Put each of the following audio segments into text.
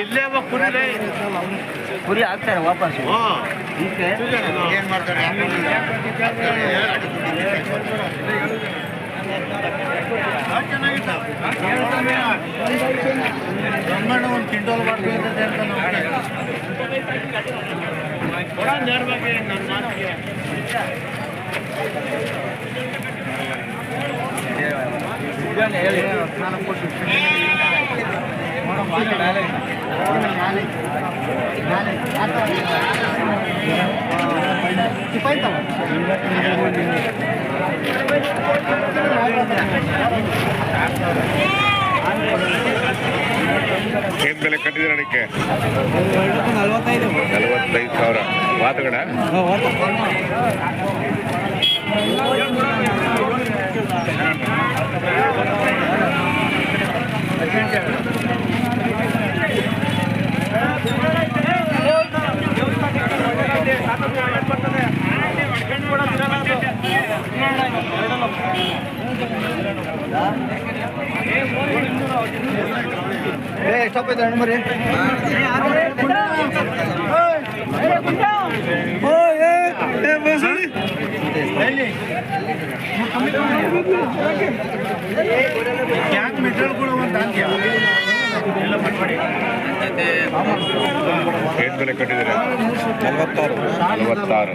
ಇಲ್ಲೇ ಕುರಿಲೇ ಕುರಿ ಹಾಕ್ತಾರೆ ವಾಪಸ್. ಏನ್ ಮಾಡ್ತಾರೆ? ಬ್ರಹ್ಮಾಂಡ ಒಂದು ಕ್ವಿಂಟಲ್ ಮಾಡ್ಬೇಕಂತ ಅಂತ ಏನ್ ಬೆಲೆ ಕಟ್ಟಿದ್ದೀರ ಅದಕ್ಕೆ ನಲ್ವತ್ತೈದು ಸಾವಿರ. ವಾತಗಡ ಎಷ್ಟಪ್ಪ ಹಣ್ಣು ಮರಿ. ಯಾಕೆ ಮೆಟೀರಿಯಲ್ಗಳು ಒಂದು ಹಾಕಿ ಎಲ್ಲ ಮಾಡ್ಬೇಡಿ ಏನ್ ಬೆಲೆ ಕಟ್ಟಿದ್ದೀರ? ನಲ್ವತ್ತಾರು. ನಲವತ್ತಾರು.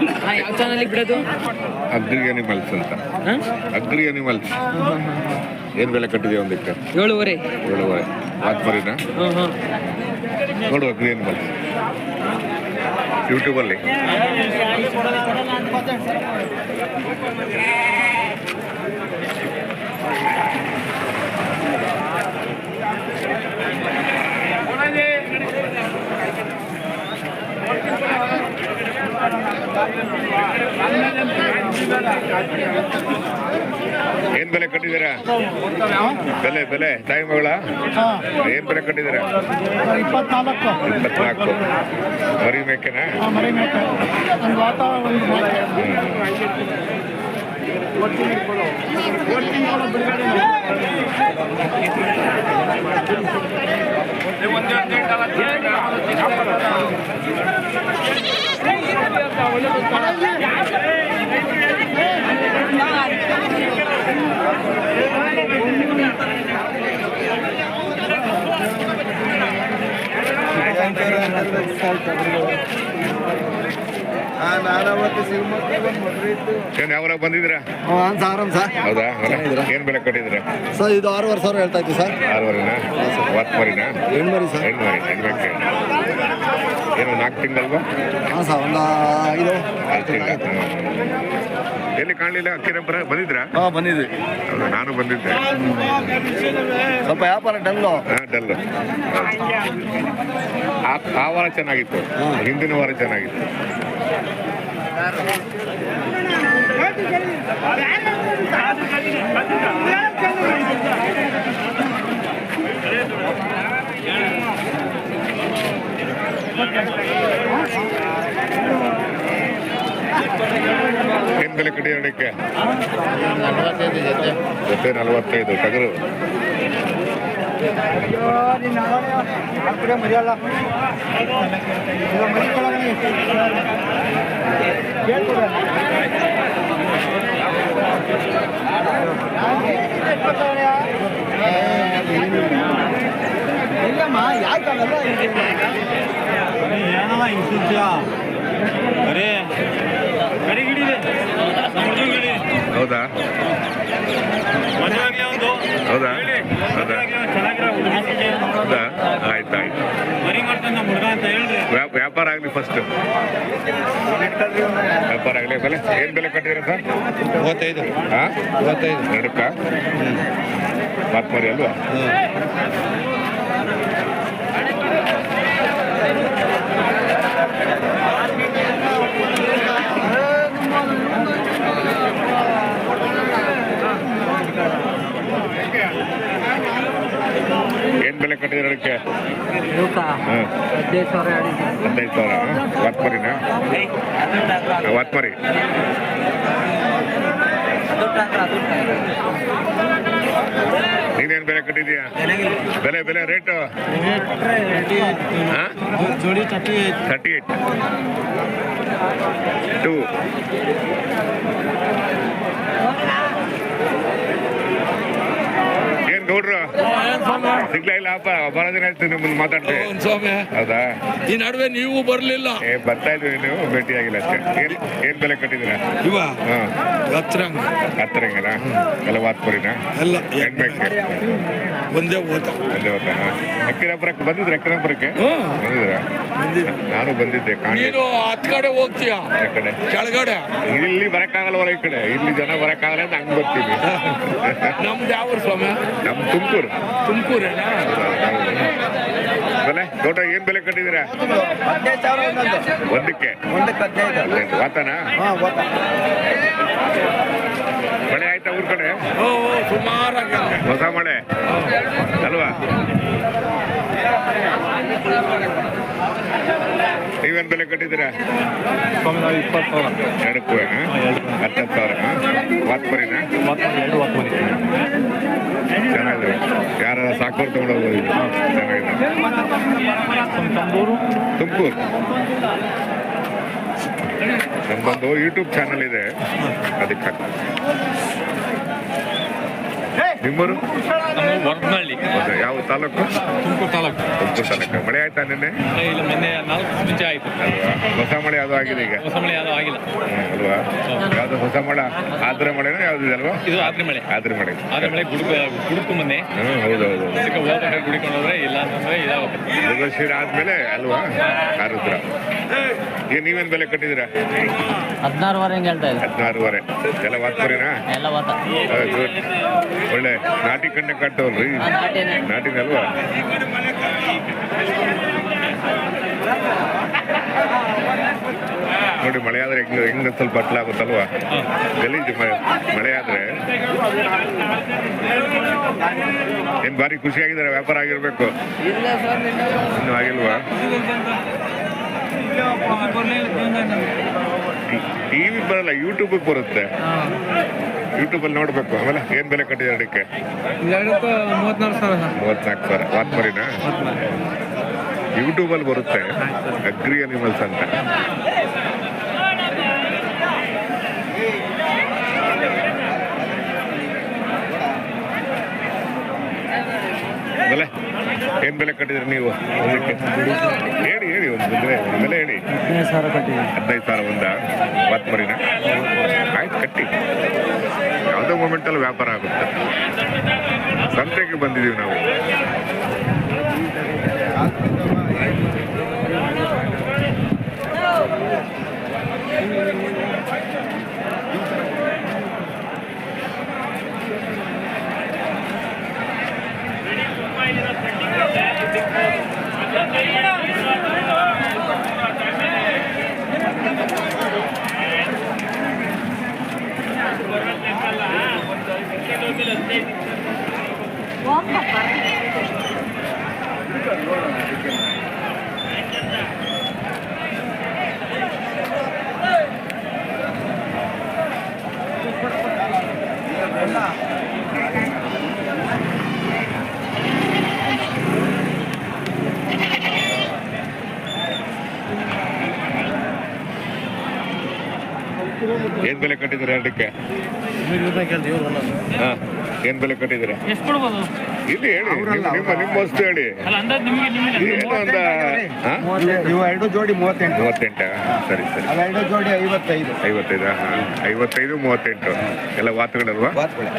ಭತ್ತ ಯಾವ ಚಾನಲಿಗೆ ಬಿಡೋದು? ಅಗ್ರಿ ಅನಿಮಲ್ಸ್ ಅಂತ. ಅಗ್ರಿ ಅನಿಮಲ್ಸ್ ಏನ್ ಬೆಲೆ ಕಟ್ಟಿದೀವಿ ಒಂದಕ್ಕೆ? ಏಳುವರೆ. ಏಳುವರೆ. ವಾತ್ಮರಿನ ಹಾಂ ಹಾಂ. ನೋಡು ಅಗ್ರಿ ಅನಿಮಲ್ಸ್ ಯೂಟ್ಯೂಬಲ್ಲಿ ಏನ್ ಬೆಲೆ ಕಟ್ಟಿದ್ದೀರ? ಬೆಲೆ ಬೆಲೆ ತಾಯಿ ಮಗಳ? ಏನ್ ಬೆಲೆ ಕಟ್ಟಿದ್ದೀರಾ? ಇಪ್ಪತ್ನಾಲ್ಕು. ಇಪ್ಪತ್ನಾಲ್ಕು. ಮರಿ ಮೇಕೆನಾ? ಮರಿ ಮೇಕೆ. ಒಂದು ವಾತಾವರಣ ಏನ್ ಯಾವಾಗ ಸಾರಂ ಸರ್. ಹೌದಾ? ಏನ್ ಬೆಲೆ ಕೊಟ್ಟಿದ್ರ ಸರ್ ಇದು ಆರೂವರೆ ಸಾವಿರ ಹೇಳ್ತಾ ಇತ್ತು ಸರ್. ಆರೂವರೆನಾ? ವಾತ್ಮರಿನಾ ಹೆಣ್ಮರಿ ಸರ್. ಹೆಣ್ಣು ಮರಿ ಹೆಣ್ಮೆಕ್ಕೆ ಏನು ನಾಲ್ಕು ತಿಂಗಳಲ್ವಾ? ಹಾಂ ಸರ್ ಒಂದು ಐದು ಐದು ತಿಂಗಳ. ಎಲ್ಲಿ ಕಾಣಲಿಲ್ಲ? ಅಕ್ಕಿರಂಪರ ಬಂದಿದ್ರಾ? ಹಾಂ ಬಂದಿದ್ವಿ. ಹೌದು ನಾನು ಬಂದಿದ್ದೆ. ಸ್ವಲ್ಪ ವ್ಯಾಪಾರ ಡಲ್ಲು. ಹಾಂ ಡಲ್ ಆ ಆ ವಾರ ಚೆನ್ನಾಗಿತ್ತು. ಹಿಂದಿನ ವಾರ ಚೆನ್ನಾಗಿತ್ತು. ಬೆಲೆ ಕಟ್ಟಿ ಎರಡಕ್ಕೆ ಜೊತೆ. ನಲವತ್ತೈದು ಟಗರು ಇಲ್ಲಮ್ಮ ಯಾಕಲ್ಲ ಏನಲ್ಲ ಹಿಂಗೆ ಬರೀ ಗಡಿ ಗಿಡಿದೆ ಗಡಿ. ಹೌದಾ? ಒಂದು ಹೌದಾ? ಹೌದಾ? ಚೆನ್ನಾಗಿರೋ ಹೌದಾ? ಆಯ್ತು ಆಯ್ತು. ವ್ಯಾಪ- ವ್ಯಾಪಾರ ಆಗಲಿ ಫಸ್ಟ್ ವ್ಯಾಪಾರ ಆಗಲಿ ಬೆಲೆ? ಏನು ಬೆಲೆ ಕಟ್ಟಿರ ಸರ್? ಮೂವತ್ತೈದು. ಹಾಂ? ಮೂವತ್ತೈದು. ಎರಡಕ್ಕ? ಮರಿ ಅಲ್ವಾ? ಅದಕ್ಕೆ ಹದಿನೈದು ಸಾವಿರ ಹೇಳಿದ್ದೀನಿ ಹದಿನೈದು ಸಾವಿರ ವಾತ್ಮರಿನಾ? ವಾತ್ಮರಿ. ನೀನೇನ್ ಬೆಲೆ ಕಟ್ಟಿದ್ಯಾ ಬೆಲೆ ಬೆಲೆ ರೇಟು? ತರ್ಟಿ ಏಟ್ ಟು ಏನ್ ಗೌಡ್ರು? ಸಿಗ್ಲಾ ಇಲ್ಲ ಅಪ್ಪ. ಬರೋ ದಿನ ಆಯ್ತು ನಿಮ್ಮನ್ನ ಒಂದು ಸ್ವಾಮಿ. ಹೌದಾ? ಈ ನಡುವೆ ನೀವು ಬರಲಿಲ್ಲ. ಏ ಬರ್ತಾ ಇದ್ವಿ ನೀವು ಭೇಟಿ ಆಗಿಲ್ಲ ಅಷ್ಟೇ. ಏನ್ ಏನ್ ಬೆಲೆ ಕಟ್ಟಿದ್ದೀರಾ? ಇವ ಹಾ. ಹತ್ರ ಹತ್ತರಂಗನ ಎಲ್ಲ ವಾತ್ಪುರಿನ? ಎಲ್ಲ ಹೆಣ್ಬೇಕೆ ಒಂದೇ ಓದ ಹೊತ್ತಾನ ಅಕ್ಕಿರಾಪುರಕ್ಕೆ ಬಂದಿದ್ರೆ ಅಕ್ಕಿರಾಪುರಕ್ಕೆ ಹ್ಮ್. ನಾನು ಬಂದಿದ್ದೆ ಕಾಣಿ. ನೀನು ಹತ್ ಕಡೆ ಹೋಗ್ತೀಯ? ಆ ಕಡೆ. ಕೆಳಗಡೆ. ಇಲ್ಲಿ ಬರಕ್ಕಾಗಲ್ವಲ್ಲ ಈ ಕಡೆ. ಇಲ್ಲಿ ಜನ ಬರಕ್ಕಾಗಲ್ಲ ಅಂತ ಹಂಗ್ ಬರ್ತೀವಿ. ನಮ್ದು ಯಾವ ಸ್ವಾಮಿ? ನಮ್ ತುಮಕೂರು. ತುಮಕೂರೇನಾ? ಬೆಲೆ? ತೋಟ ಏನ್ ಬೆಲೆ ಕಟ್ಟಿದ್ದೀರಾ? ಒಂದಕ್ಕೆ. ವಾತನ ಮಳೆ ಆಯ್ತಾ ಊರ್ ಕಡೆ? ಹೊಸ ಮಳೆ. ಅಲ್ವಾ? ನೀವೇನ್ ಬೆಲೆ ಕಟ್ಟಿದ್ದೀರಾ? ಇಪ್ಪತ್ತು ಸಾವಿರ ಹತ್ತತ್ತು ಸಾವಿರ ವಾತ್ಪರಿನ ಎರಡು ವಾತ್ಮರಿ ಚೆನ್ನಾಗಿದೆ ಯಾರ ಸಾಕೋರು ತಗೊಂಡೋಗ್ಬೋದು ಇದು. ಚೆನ್ನಾಗಿದೆ ತುಮಕೂರು ನಮ್ಮದೊಂದು ಯೂಟ್ಯೂಬ್ ಚಾನಲ್ ಇದೆ ಅದಕ್ಕೆ. ನಿಮ್ಮೂರು? ವರ್ಮಳ್ಳಿ ಹೌದಾ? ಯಾವ ತಾಲೂಕು? ತುಮಕೂರು ತಾಲೂಕು. ತುಮಕೂರು ತಾಲೂಕು. ಮಳೆ ಆಯ್ತಾ ನಿನ್ನೆ? ಇಲ್ಲ ಮೊನ್ನೆ ನಾಲ್ಕು ಮುಂಚೆ ಆಯ್ತು. ಹೊಸ ಮಳೆ ಅದು ಆಗಿದೆ ಈಗ. ಹೊಸ ಮಳೆ ಅದು ಆಗಿಲ್ಲ. ಅಲ್ವಾ? ಯಾವ್ದು ಹೊಸ ಮಳೆ? ಆದ್ರ ಮಳೆನೋ ಯಾವ್ದು ಇದೆ ಅಲ್ವಾ? ಇದು ಆದ್ರೆ ಮಳೆ. ಆದ್ರ ಮಳೆ. ಆದ್ರೆ ಮಳೆ ಗುಡುಕು ಗುಡುಕು ಮೊನ್ನೆ. ಹೌದು ಹೌದು ಹೋಗ್ಬೇಕಾದ್ರೆ ಗುಡಿಕೊಂಡು ಹೋದ್ರೆ ಇಲ್ಲ ಅಂತಂದ್ರೆ ಇದಾಗುತ್ತೆ. ಶಿರ ಆದ್ಮೇಲೆ ಅಲ್ವಾ? ಆರುದ್ರ. ಈಗ ನೀವೇನ್ ಬೆಲೆ ಕಟ್ಟಿದ್ದೀರಾ? ಹದಿನಾರುವರೆ ಹಿಂಗೆ ಹೇಳ್ತಾ ಇದ್ದೆ ಹದಿನಾರುವರೆ. ಎಲ್ಲ ವಾತ್ಪರಿನಾ ಎಲ್ಲ ವಾತ. ಗುಡ್ ಒಳ್ಳೆ ನಾಟಿ ಕಣ್ಣೆ ಕಟ್ಟವಲ್ರಿ ನಾಟಿ ನಾಟಿನಲ್ವಾ? ನೋಡಿ ಮಳೆ ಆದ್ರೆ ಹೆಂಗ ಹೆಂಗ ಸ್ವಲ್ಪ ಬಟ್ಲಾಗುತ್ತಲ್ವಾ ಗಲೀಜು ಮಳೆ ಆದ್ರೆ. ಏನ್ ಬಾರಿ ಖುಷಿಯಾಗಿದ್ದಾರೆ ವ್ಯಾಪಾರ ಆಗಿರ್ಬೇಕು. ಇನ್ನು ಆಗಿಲ್ವಾ? ಟಿವಿ ಬರಲ್ಲ ಯೂಟ್ಯೂಬ್ ಬರುತ್ತೆ. ಯೂಟ್ಯೂಬ್ ಅಲ್ಲಿ ನೋಡ್ಬೇಕು ಆಮೇಲೆ ಏನ್ ಬೆಲೆ ಕಟ್ಟಿದೆ ಅದಕ್ಕೆ? ಎರಡಕ್ಕೂ ಮೂವತ್ನಾಲ್ಕು ಸಾವಿರ. ಮೂವತ್ನಾಲ್ಕು ಸಾವಿರ. ಯೂಟ್ಯೂಬ್ ಅಲ್ಲಿ ಬರುತ್ತೆ ಅಗ್ರಿ ಅನಿಮಲ್ಸ್ ಅಂತ ಬೆಲೆ ಏನ್ ಬೆಲೆ ಕಟ್ಟಿದ್ರಿ ನೀವು? ಹೇಳಿ ಹೇಳಿ ಒಂದು ಬೆಲೆ ಬೆಲೆ ಹೇಳಿ. ಹದಿನೈದು ಸಾವಿರ ಕಟ್ಟಿ ಹದಿನೈದು ಸಾವಿರ ಒಂದ ವಾತ್ಮರಿನ ಆಯ್ತು ಕಟ್ಟಿ. ಯಾವುದೋ ಮೂಮೆಂಟಲ್ಲಿ ವ್ಯಾಪಾರ ಆಗುತ್ತೆ. ಸಂತೆಗೆ ಬಂದಿದ್ದೀವಿ ನಾವು. ಏನ್ ಬೆಲೆ ಕಟ್ಟಿದ್ರೆ ಅದಕ್ಕೆ ಹಾ. ಏನ್ ಬೆಲೆ ಕಟ್ಟಿದ್ದೀರಾ? ಎಷ್ಟು ಕೊಡ್ಬೋದು? ಇಲ್ಲಿ ಹೇಳಿ ನಿಮ್ಮ ನಿಮ್ಮ ನಿಮ್ಮ ವಸ್ತು ಹೇಳಿ. ಅಲ್ಲ ಅಂದಾಜು ನಿಮಗೆ ನಿಮಗೆ ಏನು ಒಂದ ಹಾ? ಇವು ಎರಡು ಜೋಡಿ ಮೂವತ್ತೆಂಟು. ಮೂವತ್ತೆಂಟ? ಸರಿ ಸರಿ. ಅವೆರಡು ಜೋಡಿ ಐವತ್ತೈದು. ಐವತ್ತೈದ ಐವತ್ತೈದು ಮೂವತ್ತೆಂಟು. ಎಲ್ಲ ವಾತುಗಳಲ್ವಾ? ಬಾತ್ಗಳು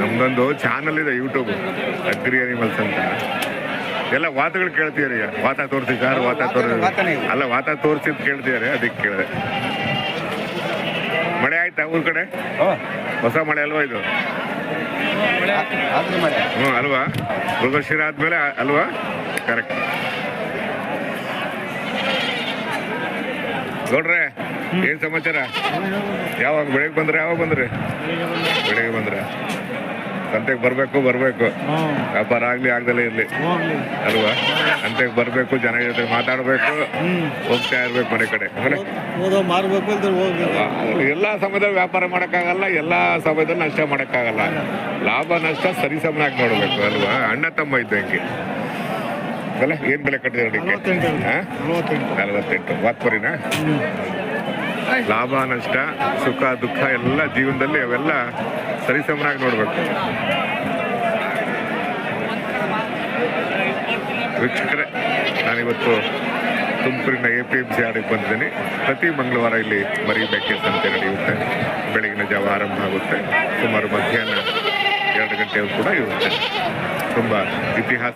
ನಮ್ದೊಂದು ಚಾನಲ್ ಇದೆ ಯೂಟ್ಯೂಬ್ ಅಗ್ರಿ ಅನಿಮಲ್ಸ್ ಅಂತ. ಎಲ್ಲ ವಾತಗಳು ಕೇಳ್ತೀರಿ ವಾತ ತೋರಿಸಿ ಸರ್ ವಾತ ತೋರಿಸಿ. ವಾತನೇ ಇವು. ಅಲ್ಲ ವಾತ ತೋರಿಸಿದ್ ಕೇಳ್ತಿದಾರೆ ಅದಕ್ಕೆ ಕೇಳಿದೆ. ಆಯ್ತಾ ಊರ್ ಕಡೆ? ಹೊಸ ಮಳೆ ಅಲ್ವಾ ಇದು? ಹ್ಮ್ ಹ್ಞೂ ಅಲ್ವಾ ಮೃಗಶಿರ ಆದ್ಮೇಲೆ ಅಲ್ವಾ? ಕರೆಕ್ಟ್ ನೋಡ್ರೆ ಏನ್ ಸಮಾಚಾರ? ಯಾವಾಗ ಬೆಳಿಗ್ಗೆ ಬಂದ್ರೆ ಯಾವಾಗ ಬಂದ್ರಿ? ಬೆಳಿಗ್ಗೆ ಬಂದ್ರೆ. ಸಂತೆಗೆ ಬರಬೇಕು ಬರಬೇಕು. ವ್ಯಾಪಾರ ಆಗ್ಲಿ ಆಗ್ದಲೇ ಇರಲಿ. ಅಲ್ವಾ? ಸಂತೆಗೆ ಬರಬೇಕು ಜನ ಜೊತೆ ಮಾತಾಡಬೇಕು. ಹೋಗ್ತಾ ಇರ್ಬೇಕು ಮನೆ ಕಡೆ. ಎಲ್ಲ ಸಮಯದಲ್ಲಿ ವ್ಯಾಪಾರ ಮಾಡಕ್ಕಾಗಲ್ಲ ಎಲ್ಲಾ ಸಮಯದಲ್ಲಿ ನಷ್ಟ ಮಾಡೋಕ್ಕಾಗಲ್ಲ. ಲಾಭ ನಷ್ಟ ಸರಿಸಮನಾಗಿ ನೋಡಬೇಕು ಅಲ್ವಾ? ಅಣ್ಣ ತಮ್ಮ ಇದ್ದಂಗೆ. ಅಲ್ಲ ಏನ್ ಬೆಲೆ ಕಟ್ಟಿದ್ರೆ ನಲವತ್ತೆಂಟು. ವಾತ್ಪರಿನ? ಲಾಭ, ನಷ್ಟ, ಸುಖ, ದುಃಖ ಎಲ್ಲ ಜೀವನದಲ್ಲಿ ಅವೆಲ್ಲ ಸರಿಸಮನಾಗಿ ನೋಡಬೇಕು. ವೀಕ್ಷಕರೇ, ನಾನಿವತ್ತು ತುಮಕೂರಿನ ಎ ಪಿ ಎಂ ಸಿ ಆಡಿಗೆ ಬಂದಿದ್ದೀನಿ. ಪ್ರತಿ ಮಂಗಳವಾರ ಇಲ್ಲಿ ಮರಿಬೇಕೆ ಸಂತೆ ನಡೆಯುತ್ತೆ. ಬೆಳಗಿನ ಜಾವ ಆರಂಭ ಆಗುತ್ತೆ. ಸುಮಾರು ಮಧ್ಯಾಹ್ನ ಎರಡು ಗಂಟೆಯೂ ಕೂಡ ಇರುತ್ತೆ. ತುಂಬ ಇತಿಹಾಸ